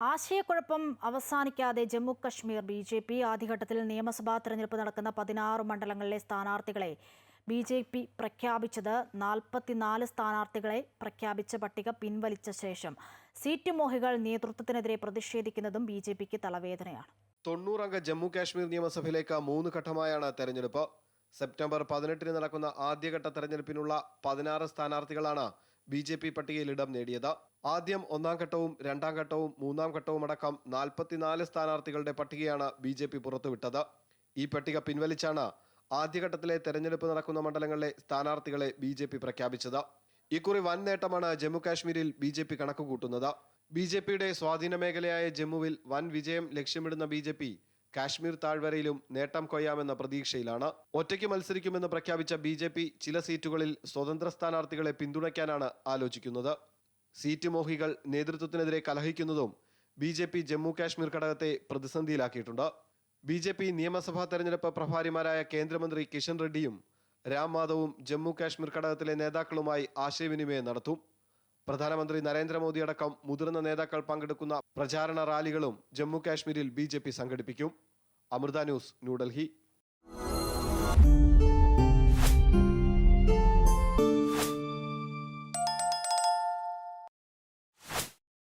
ആശയക്കുഴപ്പം അവസാനിക്കാതെ Jammu Kashmir B J P ആദ്യഘട്ടത്തിൽ നിയമസഭാ തെരഞ്ഞെടുപ്പ് നടക്കുന്ന പതിനാറ് മണ്ഡലങ്ങളിലെ സ്ഥാനാർത്ഥികളെ ബി ജെ പി പ്രഖ്യാപിച്ചത് നാൽപ്പത്തിനാല് സ്ഥാനാർത്ഥികളെ പ്രഖ്യാപിച്ച പട്ടിക പിൻവലിച്ച ശേഷം സീറ്റ് മോഹികൾ നേതൃത്വത്തിനെതിരെ പ്രതിഷേധിക്കുന്നതും ബി ജെ പിക്ക് തലവേദനയാണ്. തൊണ്ണൂറംഗ ജമ്മു കാശ്മീർ നിയമസഭയിലേക്ക് മൂന്ന് ഘട്ടമായാണ് തെരഞ്ഞെടുപ്പ്. സെപ്റ്റംബർ പതിനെട്ടിന് നടക്കുന്ന ആദ്യഘട്ട തെരഞ്ഞെടുപ്പിനുള്ള പതിനാറ് സ്ഥാനാർത്ഥികളാണ് ബി ജെ പി പട്ടികയിൽ ഇടം നേടിയത്. ആദ്യം ഒന്നാം ഘട്ടവും രണ്ടാം ഘട്ടവും മൂന്നാം ഘട്ടവും അടക്കം നാൽപ്പത്തിനാല് സ്ഥാനാർത്ഥികളുടെ പട്ടികയാണ് ബി ജെ പി പുറത്തുവിട്ടത്. ഈ പട്ടിക പിൻവലിച്ചാണ് ആദ്യഘട്ടത്തിലെ തെരഞ്ഞെടുപ്പ് നടക്കുന്ന മണ്ഡലങ്ങളിലെ സ്ഥാനാർത്ഥികളെ ബി ജെ പി പ്രഖ്യാപിച്ചത്. ഇക്കുറി വൻ നേട്ടമാണ് ജമ്മുകാശ്മീരിൽ ബി ജെ പി കണക്കുകൂട്ടുന്നത്. ബി ജെ പിയുടെ സ്വാധീന മേഖലയായ ജമ്മുവിൽ വൻ വിജയം ലക്ഷ്യമിടുന്ന ബി ജെ പി കാശ്മീർ താഴ്വരയിലും നേട്ടം കൊയ്യാമെന്ന പ്രതീക്ഷയിലാണ്. ഒറ്റയ്ക്ക് മത്സരിക്കുമെന്ന് പ്രഖ്യാപിച്ച ബി ചില സീറ്റുകളിൽ സ്വതന്ത്ര സ്ഥാനാർത്ഥികളെ പിന്തുണയ്ക്കാനാണ് ആലോചിക്കുന്നത്. സീറ്റ് മോഹികൾ നേതൃത്വത്തിനെതിരെ കലഹിക്കുന്നതും B J P Jammu Kashmir ഘടകത്തെ പ്രതിസന്ധിയിലാക്കിയിട്ടുണ്ട്. ബി ജെ പി നിയമസഭാ തെരഞ്ഞെടുപ്പ് പ്രഭാരിമാരായ കേന്ദ്രമന്ത്രി കിഷൻ റെഡ്ഡിയും രാം മാധവും ജമ്മു കാശ്മീർ ഘടകത്തിലെ നേതാക്കളുമായി ആശയവിനിമയം നടത്തും. പ്രധാനമന്ത്രി നരേന്ദ്രമോദി അടക്കം മുതിർന്ന നേതാക്കൾ പങ്കെടുക്കുന്ന പ്രചാരണ റാലികളും ജമ്മു കാശ്മീരിൽ ബി സംഘടിപ്പിക്കും. അമൃത ന്യൂസ് ന്യൂഡൽഹി.